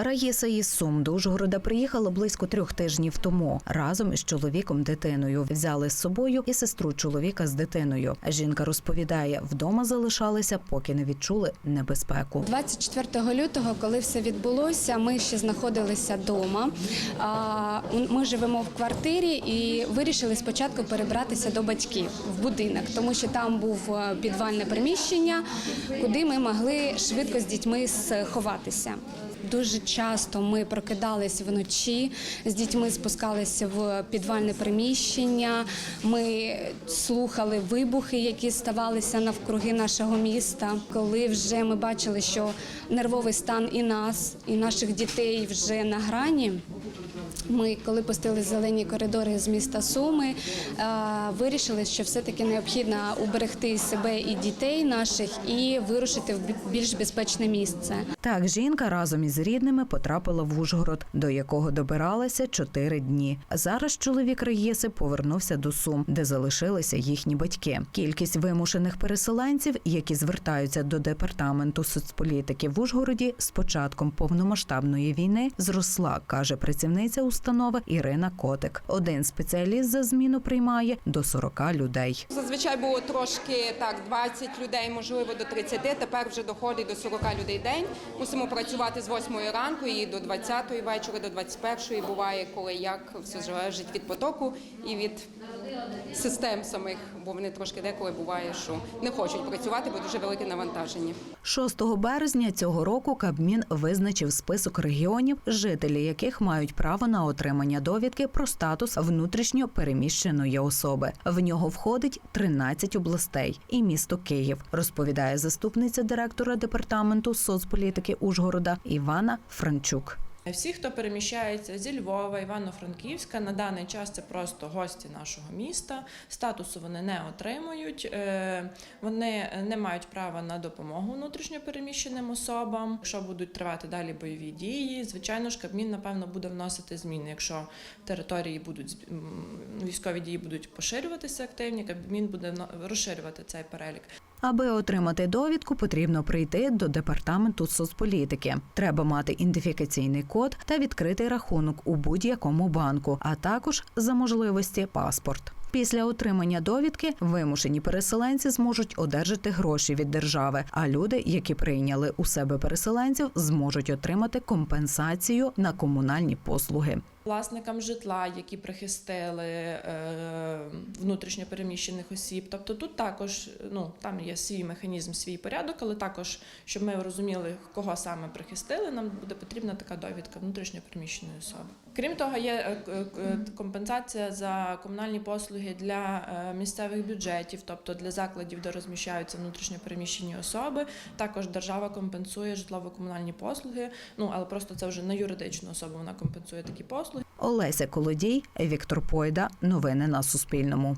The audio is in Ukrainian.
Раїса із Сум до Ужгорода приїхала близько трьох тижнів тому. Разом із чоловіком дитиною взяли з собою і сестру чоловіка з дитиною. Жінка розповідає, вдома залишалися, поки не відчули небезпеку. 24 лютого, коли все відбулося, ми ще знаходилися вдома. Ми живемо в квартирі і вирішили спочатку перебратися до батьків в будинок, тому що там був е, підвальне приміщення, куди ми могли швидко з дітьми сховатися. Дуже часто ми прокидались вночі з дітьми, спускалися в підвальне приміщення. Ми слухали вибухи, які ставалися навкруги нашого міста. Коли вже ми бачили, що нервовий стан і нас, і наших дітей вже на грані. Ми, коли пустили зелені коридори з міста Суми, е, вирішили, що все-таки необхідно уберегти себе і дітей наших і вирушити в більш безпечне місце. Так, жінка разом із рідними потрапила в Ужгород, до якого добиралася чотири дні. Зараз чоловік Раєси повернувся до Сум, де залишилися їхні батьки. Кількість вимушених переселенців, які звертаються до департаменту соцполітики в Ужгороді з початком повномасштабної війни, зросла, каже працівниця установи Ірина Котик. Один спеціаліст за зміну приймає до 40 людей. Зазвичай було трошки так 20 людей, можливо, до 30, Тепер вже доходить до 40 людей день. Мусимо працювати з 8 ранку і до 20 вечора, до 21 буває, коли як все залежить від потоку і від систем самих, бо вони трошки деколи буває, що не хочуть працювати, бо дуже велике навантаження. 6 березня цього року Кабмін визначив список регіонів, жителі яких мають право на отримання довідки про статус внутрішньо переміщеної особи. В нього входить 13 областей і місто Київ, розповідає заступниця директора департаменту соцполітики Ужгорода Івана Франчук. Всі, хто переміщається зі Львова, Івано-Франківська, на даний час це просто гості нашого міста. Статусу вони не отримують, е, вони не мають права на допомогу внутрішньо переміщеним особам. Якщо будуть тривати далі бойові дії, звичайно ж, Кабмін напевно буде вносити зміни. Якщо території будуть військові дії будуть поширюватися активні, Кабмін буде розширювати цей перелік. Аби отримати довідку, потрібно прийти до департаменту соцполітики. Треба мати ідентифікаційний код та відкритий рахунок у будь-якому банку, а також за можливості паспорт. Після отримання довідки вимушені переселенці зможуть одержати гроші від держави. А люди, які прийняли у себе переселенців, зможуть отримати компенсацію на комунальні послуги. Власникам житла, які прихистили е, внутрішньо осіб. Тобто тут також ну там є свій механізм, свій порядок, але також, щоб ми розуміли, кого саме прихистили, нам буде потрібна така довідка внутрішньопереміщеної особи. Крім того, є е, е, е, компенсація за комунальні послуги для місцевих бюджетів, тобто для закладів, де розміщаються внутрішньо переміщені особи. Також держава компенсує житлово-комунальні послуги. Ну але просто це вже на юридичну особу вона компенсує такі послуги. Олеся Колодій, Віктор Пойда. Новини на Суспільному.